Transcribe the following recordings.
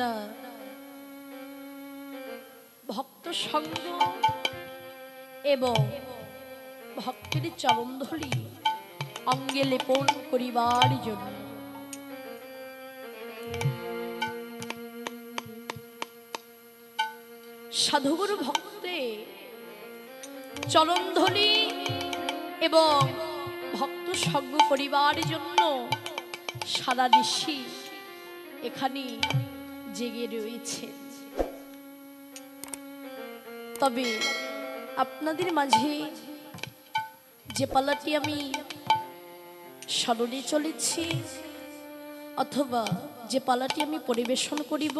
না। ভক্ত সঙ্গ এবং ভক্তের চরণধলি অঙ্গে লেপন করিবার জন্য। সাধুগুরু ভক্তে চরণধলি এবং ভক্ত সঙ্গ করিবার জন্য সারা ঋষি এখানে জেগে রয়েছে। তবে আপনাদের মাঝে যে পালাটি আমি স্মরণে চলেছি, অথবা যে পালাটি আমি পরিবেশন করিব,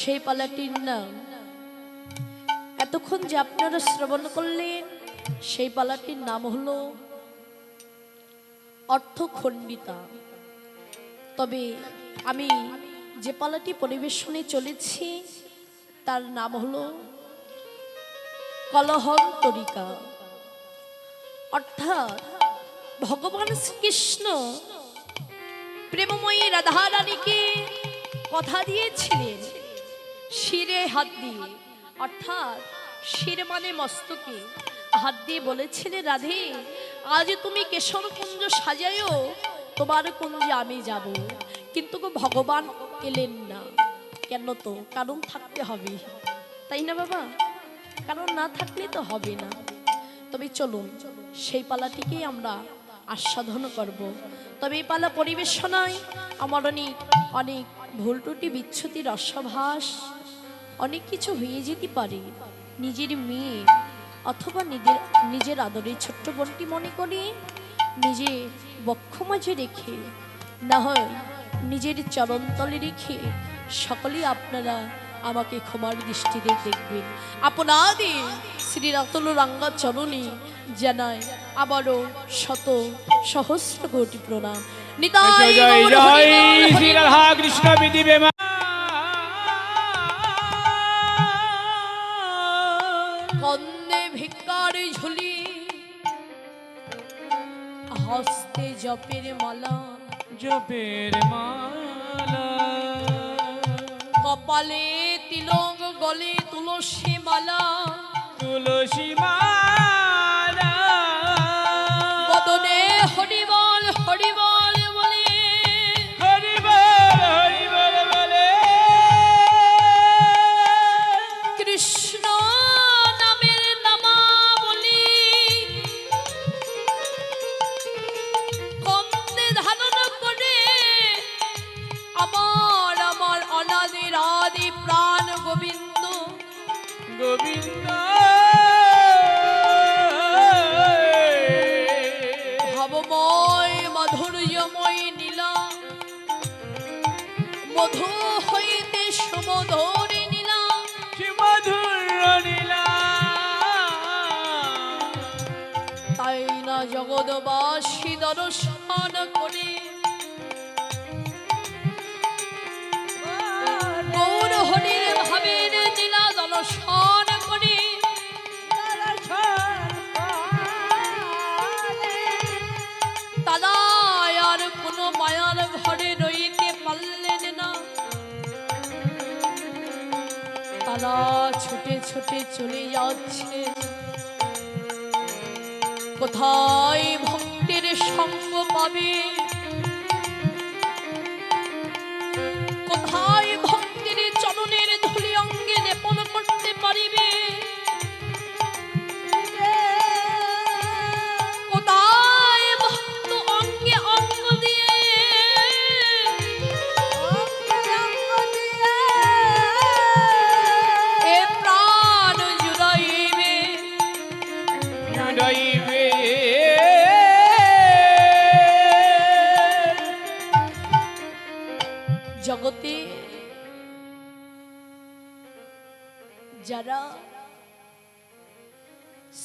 সেই পালাটির নাম, এতক্ষণ যে আপনারা শ্রবণ করলেন, সেই পালাটির নাম হলো অর্থখণ্ডিতা। তবে আমি যে পালাটি পরিবেশনে চলেছি, তার নাম হলো কলহন্তরিকা অর্থাৎ ভগবান শ্রীকৃষ্ণ প্রেমময়ী রাধারানীকে কথা দিয়েছিলেন, শিরে হাত দিয়ে। অর্থাৎ শির মানে মস্তকে। হাত দিয়ে বলেছিলে রাধে, আজ তুমি কেশর কুঞ্জ সাজায়ও তোমার কুঞ্জে আমি যাব। কিন্তু ভগবান এলেন না। কেন তো? কারণ থাকতে হবে। তাই না বাবা? কারণ না থাকলে তো হবে না। তবে চলুন, সেই পালাটিকেই আমরা আস্বাদন করব। তবে এই পালা পরিবেশনায় আমার অনেক অনেক ভুল ত্রুটি বিচ্ছুতি রসভাস অনেক কিছু হয়ে যেতে পারে। নিজের মেয়ে অথবা নিজের নিজের আদরের ছোট্ট বোনটি মনে করে নিজে বক্ষ মাঝে রেখে, না হয় নিজের চরণতলে রেখে সকলেই আপনারা আমাকে ক্ষমার দৃষ্টিতে দেখবেন। আপনাদের শ্রী রতন রাঙ্গা চরণে জানায় আবারও শত সহস্র কোটি প্রণাম। নিতাই কৃষ্ণ বিধি বেমা। কন্দে ভিক্ষার ঝুলি হস্তে জপের মালা। জপের মালা। কপালে তিলক গলে তুলসী মালা। তুলসী মালা ছুটে চলে যাচ্ছে। কোথায় ভক্তের সঙ্গ পাবে? জগতে যারা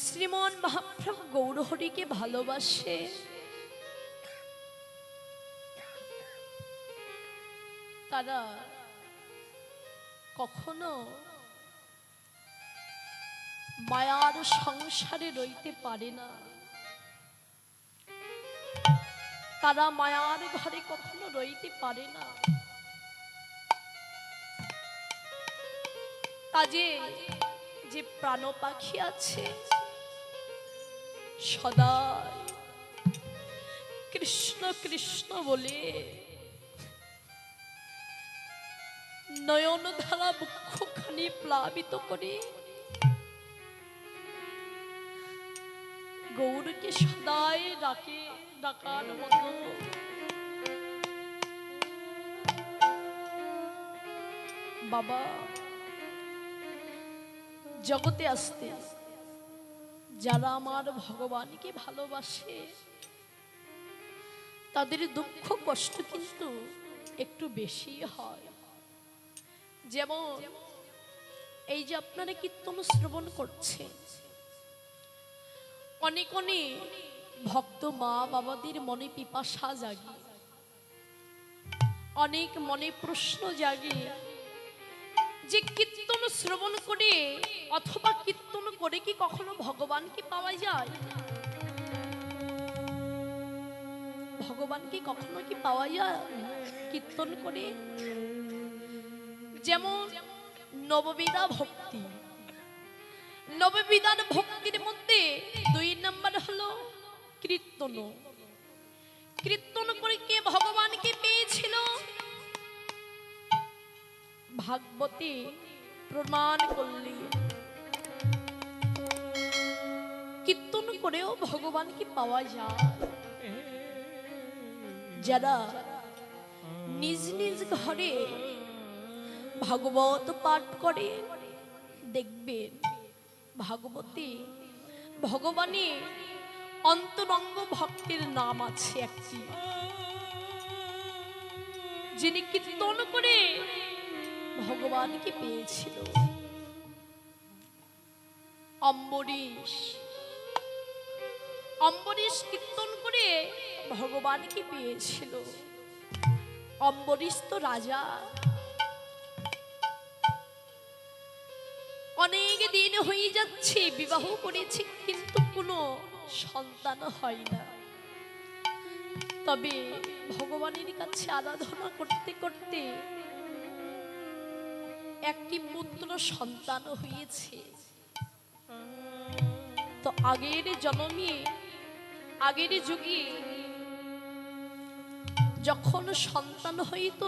শ্রীমন মহাপ্রভু গৌরহরিকে ভালোবাসে, তারা কখনো মায়ার সংসারে রইতে পারে না। তারা মায়ার ঘরে কখনো রইতে পারে না। কাজে যে প্রাণ পাখি আছে, সদাই কৃষ্ণ কৃষ্ণ বলে নয়ন ধারা বক্ষখানি প্লাবিত করে গৌরকে সদাই ডাকে, ডাকার মতো। বাবা জগতে আসতে যারা আমার ভগবানকে ভালোবাসে, তাদের দুঃখ কষ্ট কিন্তু একটু বেশি হয়। যেমন এই যে আপনারা কীর্তন শ্রবণ করছেন, অনেক অনেক ভক্ত মা বাবাদের মনে পিপাসা জাগে, অনেক মনে প্রশ্ন জাগে যে কীর্তন শ্রবণ করে অথবা কীর্তন করে কি কখনো ভগবানকে পাওয়া যায়? ভগবানকে কখনো কি পাওয়া যায়? কীর্তন করে? যেমন নববিদা ভক্তি। নববিধান ভক্তির মধ্যে দুই নম্বর হলো কীর্তন। কীর্তন করে কে ভগবানকে পেয়েছিল? ভাগবতী প্রমাণ করলি। কীর্তন করেও ভগবানকে পাওয়া যায়। যারা নিজ নিজ ঘরে ভাগবত পাঠ করে, দেখবেন ভাগবতী ভগবানের অন্তরঙ্গ ভক্তের নাম আছে একটি। যিনি কীর্তন করে ভগবানকে পেয়েছিল। অম্বরীশ। অম্বরীশ কীর্তন করে ভগবানকে পেয়েছিল। অম্বরীশ তো রাজা। অনেক দিন হয়ে যাচ্ছে, বিবাহ করেছে, কিন্তু কোনো সন্তান হয় না। তবে ভগবানের কাছে আরাধনা করতে করতে একটি পুত্র সন্তান হয়েছে তো আগের জন্মে, আগের যুগে যখন সন্তান হইত,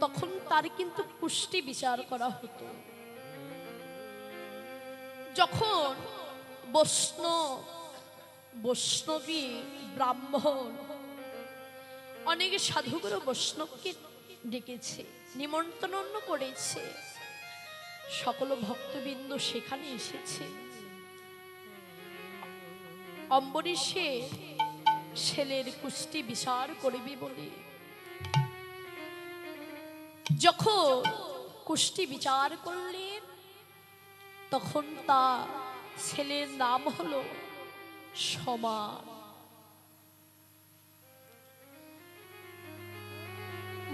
তখন তার কিন্তু পুষ্টি বিচার করা হতো যখন বৈষ্ণব, বৈষ্ণবী, ব্রাহ্মণ, অনেক সাধুগুরু বৈষ্ণবকে ডেকেছে, নিমন্ত্রণ করেছে। সকল ভক্তবৃন্দ সেখানে এসেছে। অম্বরীশে ছেলের কুষ্টি বিচার করবে বলে। যখন কুষ্টি বিচার করলেন, তখন তা ছেলের নাম হলো সমান।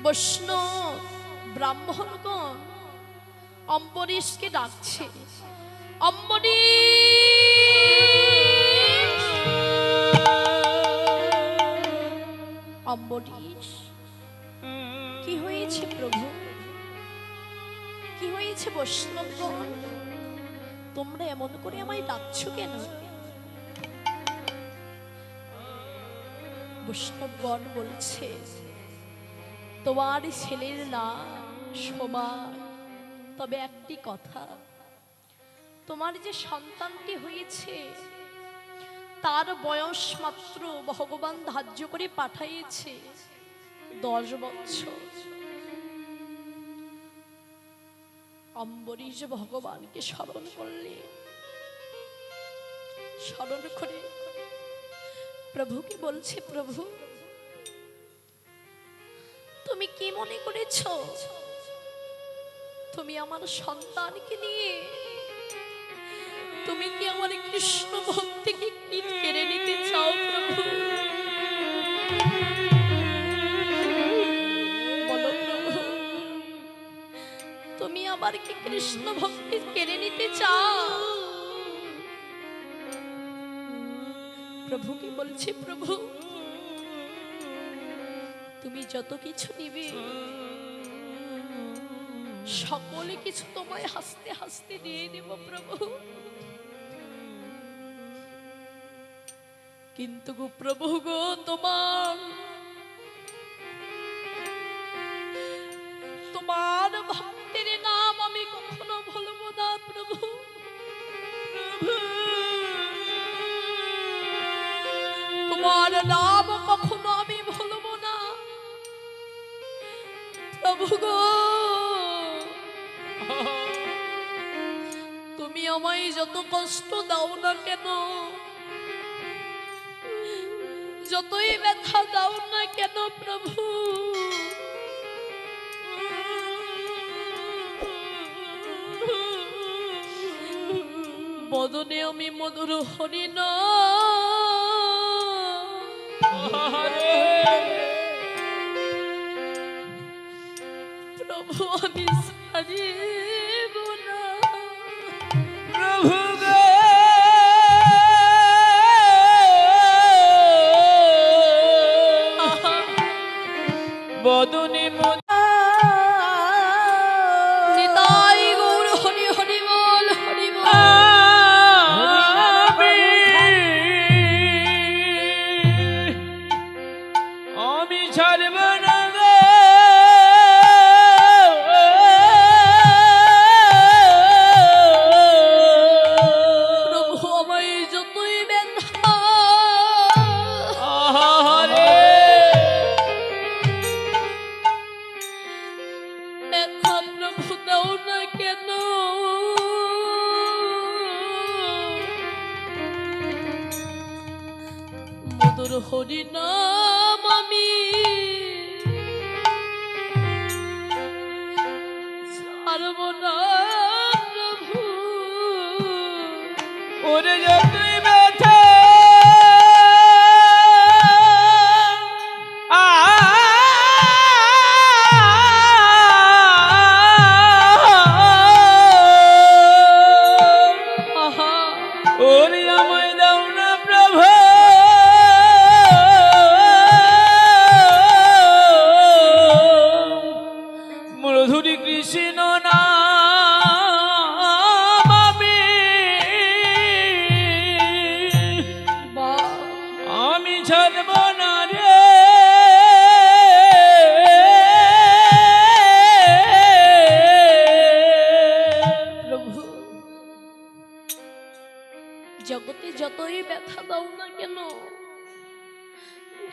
বৈষ্ণব ব্রাহ্মণগণ অম্বরীশকে ডাকছে। অম্বরীশ! অম্বরীশ, কি হয়েছে প্রভু? কি হয়েছে বৈষ্ণবগণ? তোমরা এমন করে আমায় ডাকছো কেন? বৈষ্ণবগণ বলছে তোমার ছেলের না সময় তবে একটি কথা, তোমার যে সন্তানটি হয়েছে, তার বয়স মাত্র ভগবান ধার্য করে পাঠাইয়েছে দশ বছর। অম্বরীশ ভগবানকে স্মরণ করলে, স্মরণ করে প্রভুকে বলছে, প্রভু তুমি কি মনে করেছ? তুমি আমার সন্তানকে নিয়ে তুমি কি আমার কৃষ্ণ ভক্তিকে কি কেড়ে নিতে চাও, প্রভু? তুমি আবার কি কৃষ্ণ ভক্তি কেড়ে নিতে চাও? প্রভু কি বলছে, প্রভু তুমি যত কিছু নিবে, সকলে কিছু তোমায় হাসতে হাসতে দিয়ে দেব প্রভু। কিন্তু গো প্রভু গো, তোমার প্রভু তুমি আমায় যত কষ্ট দাও না কেন, যতই ব্যথা দাও না কেন প্রভু, বদনে আমি মধুর হরিণ প্রভু আমি সারিব হরি নাম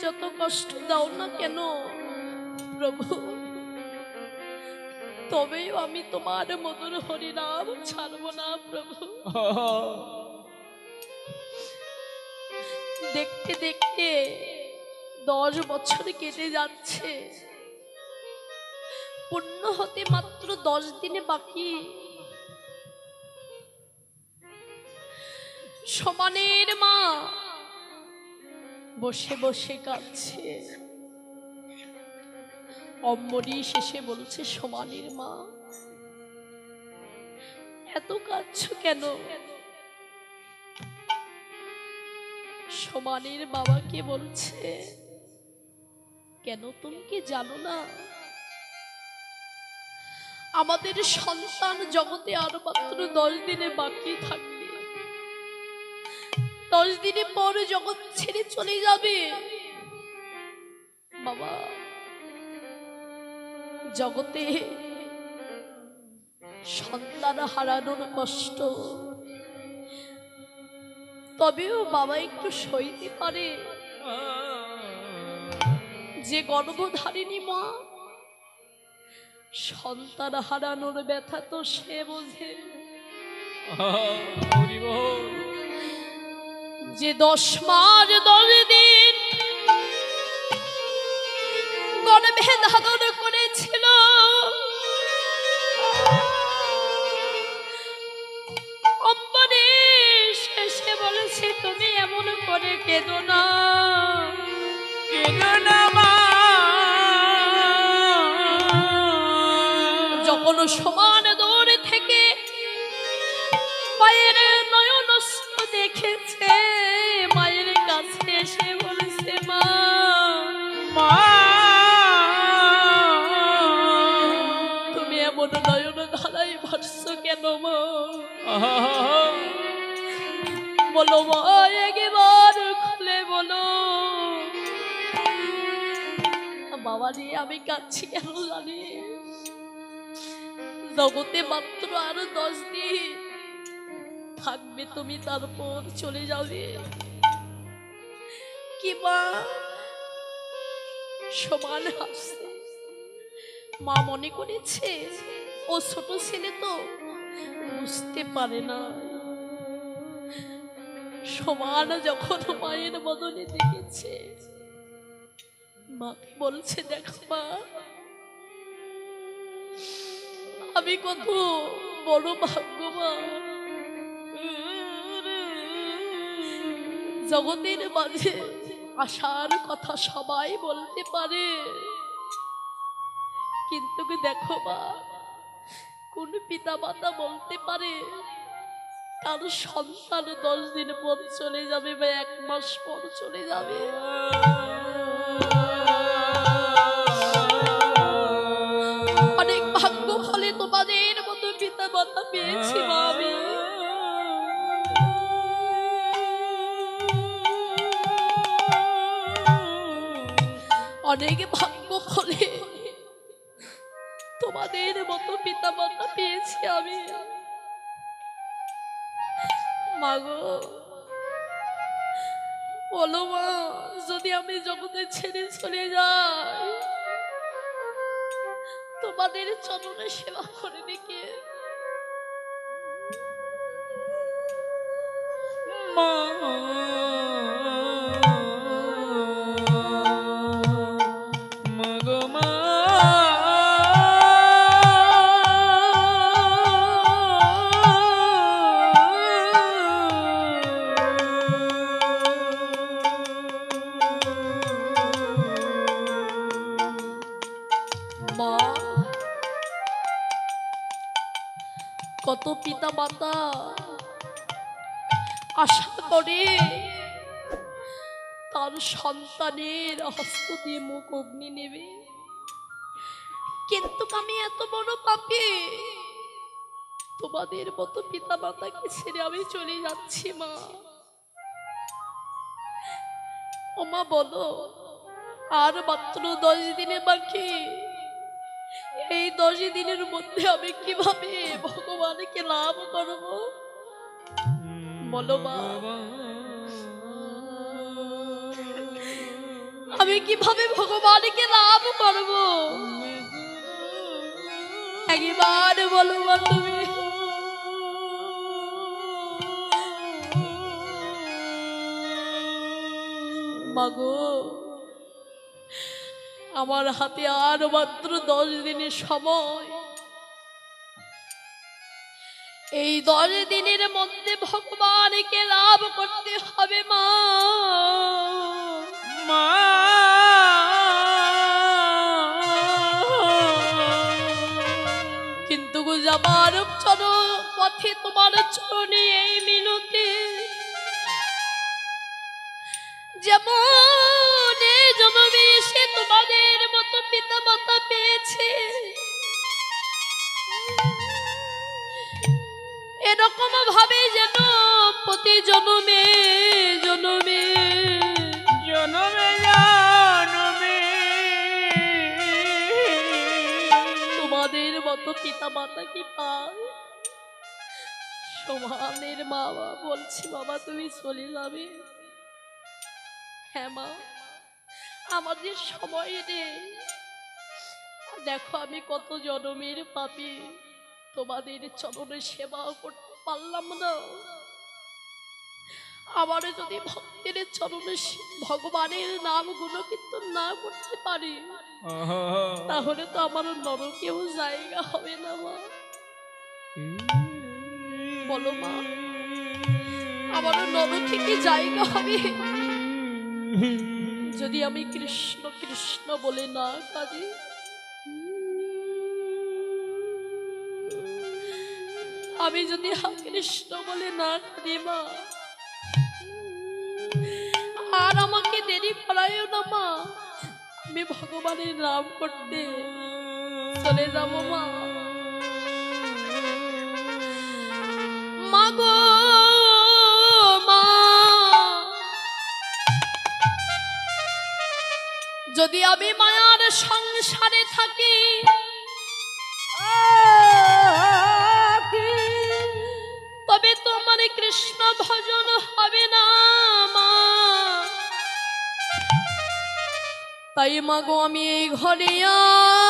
যত কষ্ট দাও না কেন, প্রভু? তবেও আমি তোমার মধুর হরিনাম ছাড়ব না, প্রভু। দেখতে দেখতে দশ বছর কেটে যাচ্ছে। পূর্ণ হতে মাত্র দশ দিনে বাকি। সমানের মা বসে বসে কাঁদছে। অম্বরী শেষে বলছে, সমানের মা, এত কাঁদছ কেন? সমানের বাবাকে বলছে, কেন তুমি কি জানো না? আমাদের সন্তান জগতে আর মাত্র দশ দিনে বাকি থাকবে। দশ দিনে পরে জগৎ ছেড়ে চলে যাবে, বাবা, জগতে সন্তান হারানোর কষ্ট। তবেও বাবা একটু সইতে পারে। যে গর্ভধারিণী মা, সন্তান হারানোর ব্যথা তো সে বোঝে। যে দশ মাস, দশ দিন গর্ভে ধারণ করেছিল। এসে বলেছে, তুমি এমন করে কেঁদো না। বলো একবার খুলে বলো। বাবা রে, আমি কাঁদছি কেন জানি জগতে মাত্র আরও দশ দিন থাকবে তুমি, তারপর চলে যাবে কি মা? সমান হাসছে। মা মনে করেছে, ও ছোট ছেলে তো বুঝতে পারে না। সমান যখন মায়ের বদলে দেখেছে, মা বলছে দেখো মা, আমি কত বড় ভাগ্যবান। জগতের মাঝে আশার কথা সবাই বলতে পারে। কিন্তু দেখো মা, কোন পিতা মাতা বলতে পারে তার সন্তান দশ দিন পর চলে যাবে বা এক মাস পর চলে যাবে। অনেক ভাগ্য ফলে তোমাদের মতো পিতা মাতা পেয়েছি আমি। অনেক ভাগ্য ফলে তোমাদের মতো পিতা মাতা পেয়েছি আমি। মাগো বলো মা, যদি আমি জগতে ছেড়ে চলে যাই, তোমাদের চরণে সেবা করে দেখে। মা। আশা করে তার সন্তানের হস্ত দিয়ে মুখ অগ্নি নেবে। কিন্তু আমি এত বড় পাপি। তোমাদের মতো পিতা মাতাকে ছেড়ে আমি চলে যাচ্ছি, মা। ও মা, বলো, আর মাত্র দশ দিনে বাকি। এই দশ দিনের মধ্যে আমি কীভাবে ভগবানকে লাভ করব? বলো আমি কীভাবে ভগবানকে লাভ করব? একবার বলো মা তুমি। মাগো আমার হাতে আর মাত্র দশ দিনের সময় এই দশ দিনের মধ্যে ভগবানকে লাভ করতে হবে মা। মা। কিন্তু যাবার চল পথে তোমার চরণে এই মিনতি। যেমন জন্মে এসে তোমাদের মতো পিতা মাতা পেয়েছে। এরকম ভাবে যেন প্রতি জনমে জন্মে। জনমে জনমে। তোমাদের মতো পিতা মাতা কি পায় সমানের মা বাবা বলছি বাবা তুমি চলে যাবে। হ্যাঁ মা। আমাদের সময় নেই। দেখো আমি কত জনমের পাপি। তোমাদের চরণে সেবাও করতে পারলাম না। আমার যদি ভক্তের চরণে ভগবানের নাম গুণকীর্তন না করতে পারি তাহলে তো আমার নরকেও জায়গা হবে না মা। বলো মা আমার নরকে কি জায়গা হবে? যদি আমি কৃষ্ণ কৃষ্ণ বলে না কাঁদি আমি যদি কৃষ্ণ বলে না করি মা। আর আমাকে দেরি করায়ও না, মা। আমি ভগবানের নাম করতে চলে যাব মা। যদি আমি মায়ার সংসারে থাকি তোমার কৃষ্ণ ভজন হবে না মা। তাই মাগো আমি এই ঘরে আ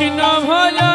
কৃষ্ণ ভয়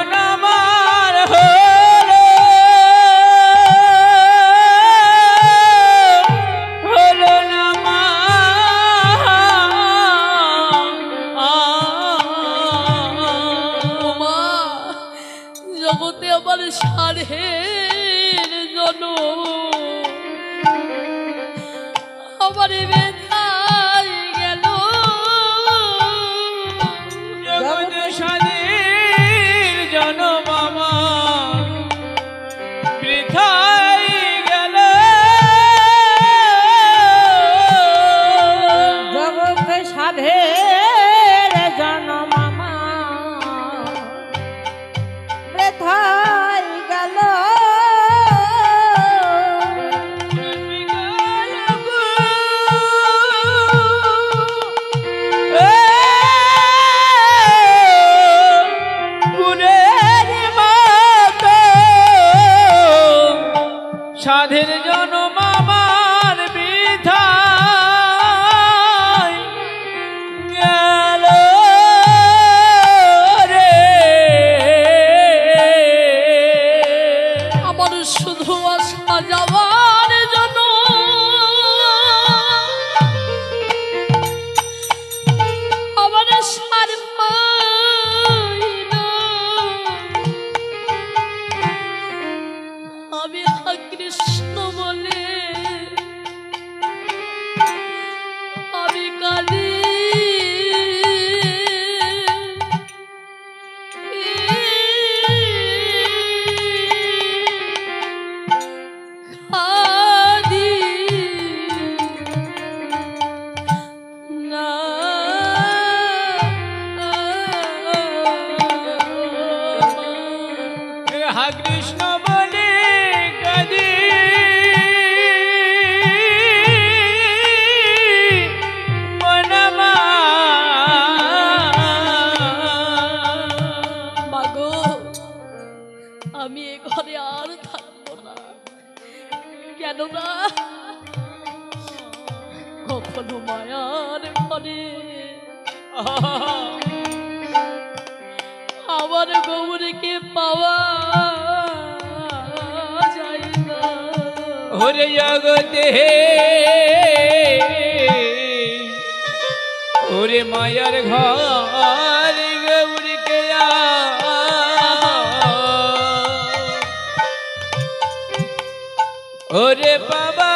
ওরে বাবা।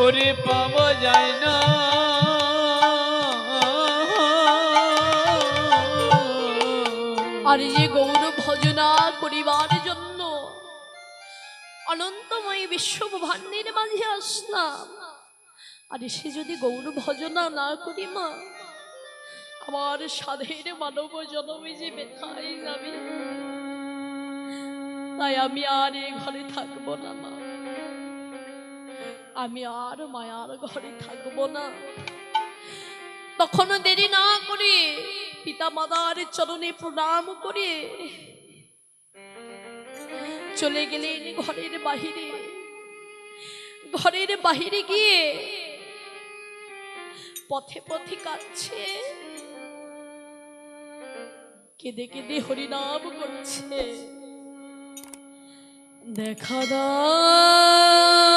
ওরে পাওয়া যায় না। আর যে গৌর ভজনা করিবার জন্য অনন্তময় বিশ্ব ব্রহ্মাণ্ডের মাঝে আসলাম। আর সে যদি গৌর ভজনা না করি মা আমার স্বাধীন মানব জনমে যে বেথায় যাবে তাই আমি আর এ ঘরে থাকব না, মা। আমি আর মায়ার ঘরে থাকব না। তখনও দেরি না করে পিতা মাতার চরণে প্রণাম করে চলে গেলেন ঘরের বাহিরে। ঘরের বাহিরে গিয়ে পথে পথে কাঁদছে। কেঁদে কেঁদে হরিনাম করছে। দেখা দাও।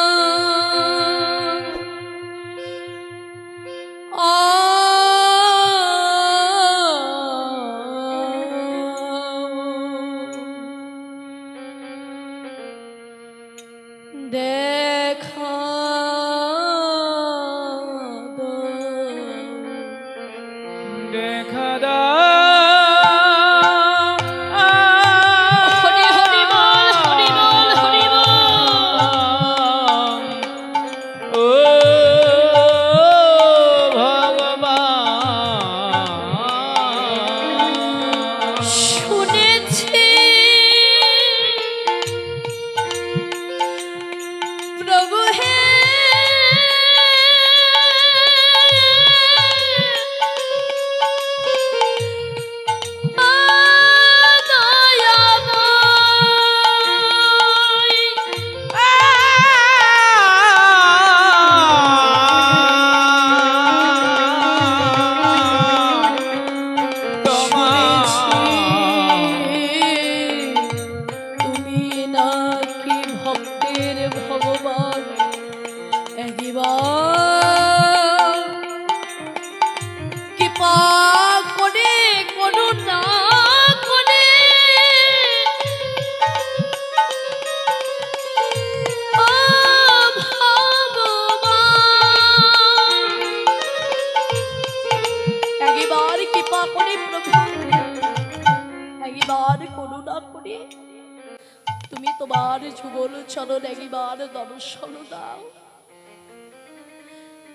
তোমার যুগল চরণ একবার দর্শন দাও।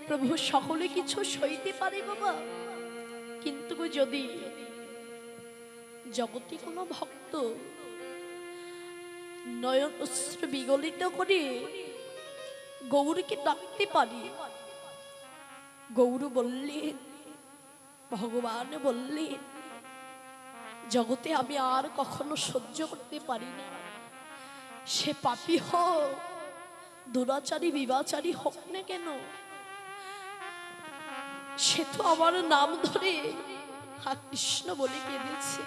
প্রভু, সকলে কিছু সইতে পারে বাবা কিন্তু যদি জগতে কোনো ভক্ত নয়ন অশ্র বিগলিত করে গৌরকে ডাকতে পারি, গৌর বললেন ভগবান বললেন জগতে আমি আর কখনো সহ্য করতে পারি না। সে পাপি হোক দুরাচারী, বিবাচারী হোক না কেন, সে তো আমার নাম ধরে কৃষ্ণ বলে কেঁদেছে।